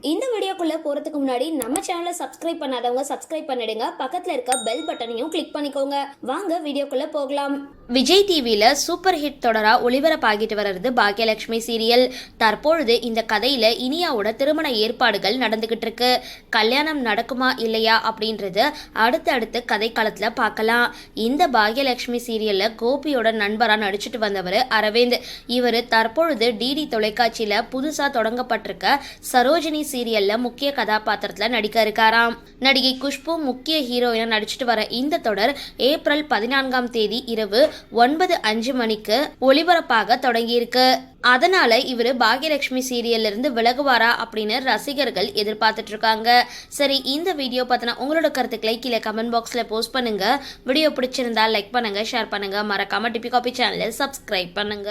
இந்த வீடியோக்குள்ளே போறதுக்கு முன்னாடி நம்ம சேனலை சப்ஸ்கிரைப் பண்ணாதவங்க சப்ஸ்கிரைப் பண்ணிடுங்க. பக்கத்தில் இருக்க பெல் பட்டனையும் கிளிக் பண்ணிக்கோங்க. வாங்க வீடியோக்குள்ளே போகலாம். விஜய் டிவியில் சூப்பர் ஹிட் தொடராக ஒளிபரப்பாகிட்டு வர்றது பாக்யலட்சுமி சீரியல் தற்பொழுது இந்த கதையில் இனியாவோட திருமண ஏற்பாடுகள் நடந்துக்கிட்டு இருக்கு. கல்யாணம் நடக்குமா இல்லையா அப்படின்றது அடுத்தடுத்து கதை காலத்துல பார்க்கலாம். இந்த பாக்யலட்சுமி சீரியலில் கோபியோட நண்பராக நடிச்சிட்டு வந்தவர் அரவிந்த். இவர் தற்பொழுது டிடி தொலைக்காட்சியில் புதுசாக தொடங்கப்பட்டிருக்க சரோஜினி சீரியலில் முக்கிய கதாபாத்திரத்தில் நடிக்க இருக்காராம். நடிகை குஷ்பு முக்கிய ஹீரோயினா நடிச்சிட்டு வர இந்த தொடர் ஏப்ரல் பதினான்காம் தேதி இரவு ஒன்பது அஞ்சு மணிக்கு ஒளிபரப்பாக தொடங்கியிருக்கு. அதனால இவர் பாகியலட்சுமி சீரியல்ல இருந்து விலகுவாரா அப்படின்னு ரசிகர்கள் எதிர்பார்த்துட்டு இருக்காங்க. சரி இந்த வீடியோ பார்த்தினா உங்களோட கருத்துக்களை கீழே கமெண்ட் பாக்ஸ்ல போஸ்ட் பண்ணுங்க. வீடியோ பிடிச்சிருந்தா லைக் பண்ணுங்க ஷேர் பண்ணுங்க. மறக்காம டிபி காபி சேனலை சப்ஸ்கிரைப் பண்ணுங்க.